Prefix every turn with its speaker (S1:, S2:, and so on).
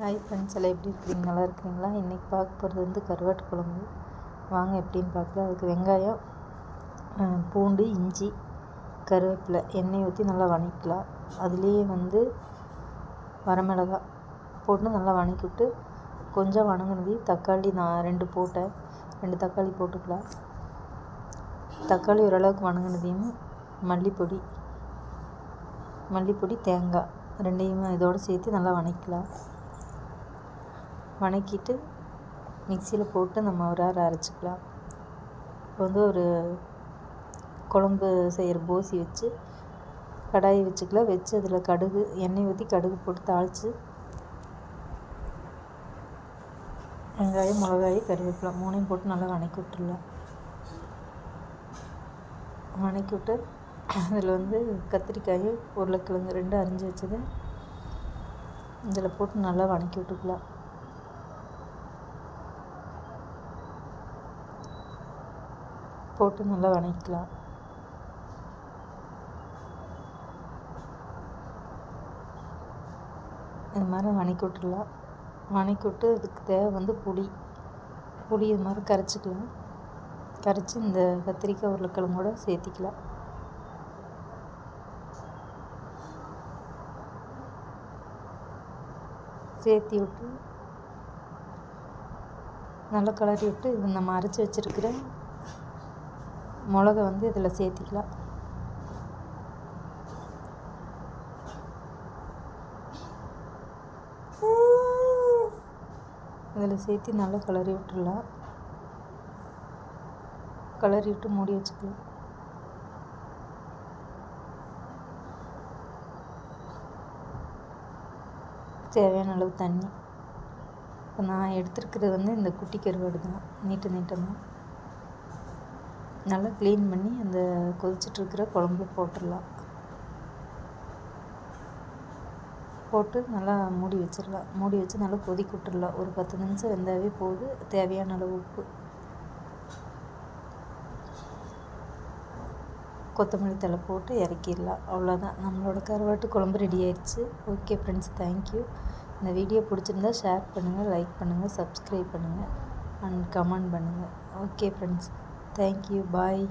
S1: Hi friends எல்லாம் எப்படி இருக்கிறீங்க நல்லா இருக்கிறீங்களா இன்றைக்கி பார்க்க போகிறது வந்து கருவாட்டு குழம்பு. வாங்க எப்படின்னு பார்க்கலாம். அதுக்கு வெங்காயம் பூண்டு இஞ்சி கருவேப்பிலை எண்ணெய் ஊற்றி நல்லா வணக்கலாம் அதுலேயே வந்து வரமிளகா போட்டு நல்லா வணக்கி விட்டு கொஞ்சம் வணங்கினது தக்காளி நான் ரெண்டு போட்டேன். ரெண்டு தக்காளி போட்டுக்கலாம். தக்காளி ஓரளவுக்கு வணங்கினதையும் மல்லிப்பொடி மல்லிப்பொடி தேங்காய் ரெண்டையும் இதோடு சேர்த்து நல்லா வணக்கலாம் வணக்கிட்டு மிக்சியில் போட்டு நம்ம ஒரு ஆறு அரைச்சிக்கலாம். இப்போ வந்து ஒரு குழம்பு செய்கிற போசி வச்சு கடாயை வச்சுக்கலாம். வச்சு அதில் கடுகு எண்ணெய் ஊற்றி கடுகு போட்டு தாளித்து வெங்காயம் மிளகாய் கருவேப்பிலை மூணையும் போட்டு நல்லா வணக்கி விட்டுடலாம் வணக்கி விட்டு அதில் வந்து கத்திரிக்காய் உருளைக்கிழங்கு ரெண்டு அரிஞ்சு வச்சது இதில் போட்டு நல்லா வணக்கி விட்டுக்கலாம். போட்டு நல்லா வணக்கலாம் இது மாதிரி வணக்கி விட்டுடலாம். வணக்கி விட்டு இதுக்கு தேவை வந்து புளி. புளி இது மாதிரி கரைச்சிக்கலாம். கரைச்சி இந்த கத்திரிக்காய் உருளைக்கிழங்கோட சேர்த்திக்கலாம். சேர்த்தி விட்டு நல்லா கிளறி விட்டு இது நம்ம அரைச்சி வச்சுருக்கிற மிளகை வந்து இதில் சேர்த்திக்கலாம். இதில் சேர்த்து நல்லா கிளறி விட்டுடலாம் கிளறி விட்டு மூடி வச்சுக்கலாம். தேவையான அளவு தண்ணி. இப்போ நான் எடுத்துருக்கிறது வந்து இந்த குட்டி கருவாடு தான். நீட்டு நீட்டமாக. நல்லா க்ளீன் பண்ணி அந்த கொதிச்சிட்ருக்கிற குழம்புல போட்டுடலாம். போட்டு நல்லா மூடி வச்சிடலாம். மூடி வச்சு நல்லா கொதிக்க விட்டுடலாம். ஒரு பத்து நிமிஷம் வெந்தாவே போது. தேவையான அளவு உப்பு. கொத்தமல்லி தலை போட்டு இறக்கிடலாம். அவ்வளோதான் நம்மளோட கருவாட்டு குழம்பு ரெடி ஆயிடுச்சு. ஓகே ஃப்ரெண்ட்ஸ் தேங்க்யூ இந்த வீடியோ பிடிச்சிருந்தா ஷேர் பண்ணுங்கள் லைக் பண்ணுங்கள் சப்ஸ்கிரைப் பண்ணுங்கள் அண்ட் கமெண்ட் பண்ணுங்கள் okay friends Thank you. Bye.